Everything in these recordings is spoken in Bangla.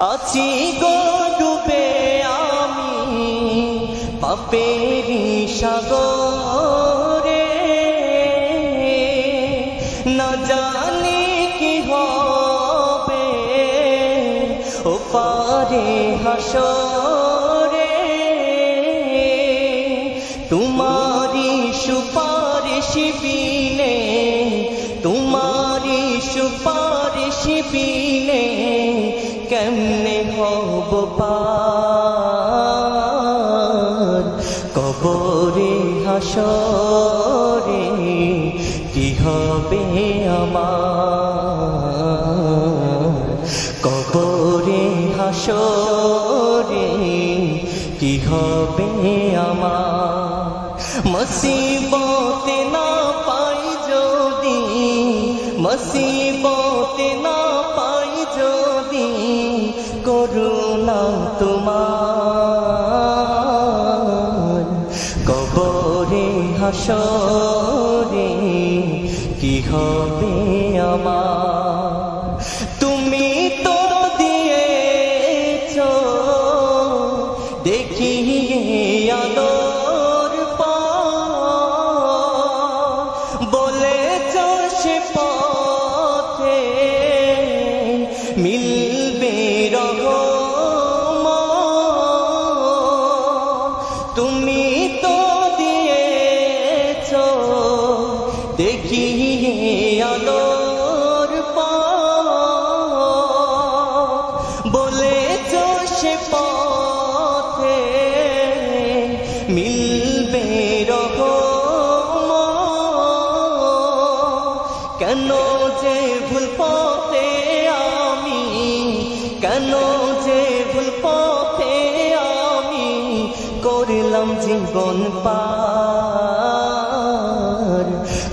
আছি গো ডুবে আমি পাপেরি সাগরে। না জানি কি হবে ও পারে হাসরে। তোমারি সুপারিশ বিনে তোমারি সুপারিশ বিনে কেমনে হব পার? কবরে, হাসরে কি হবে আমার? কবরে, হাসরে কি হবে আমার? মসিবতে না পাই যদি, মসিবতে করুণা তোমার কবরে হাসরে কি হবে আমার? তুমি তো দিয়েছ দেখি আলোর পথ বলেছ সে পথে দেখি আলোর বলেছ সে পথে মিলবে রকম কেন যে ভুল পথে আমি, কেন যে ভুল পথে আমি করলাম জীবন পার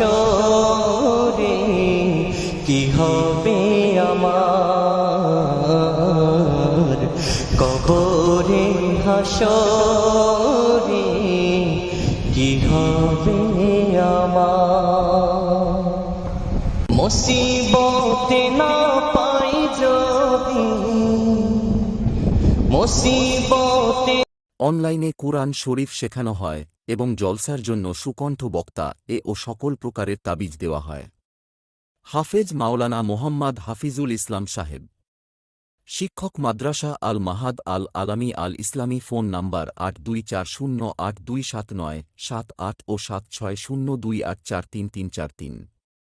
হাসরে কি হবে আমার? কবরে হাসরে, কি হবে আমার? মুসিবতে না পাই যদি, মুসিবতে অনলাইনে কুরআন শরীফ শেখানো হয়। এবং জলসার জন্য সুকণ্ঠ বক্তা এ ও সকল প্রকারের তাবিজ দেওয়া হয়। হাফেজ মাওলানা মোহাম্মদ হাফিজুল ইসলাম সাহেব। শিক্ষক মাদ্রাসা আল মাহাদ আল আলামী আল ইসলামী ফোন নাম্বার আট দুই চার শূন্য আট দুই সাত নয় সাত আট ও সাত ছয় শূন্য দুই আট চার তিন তিন চার তিন।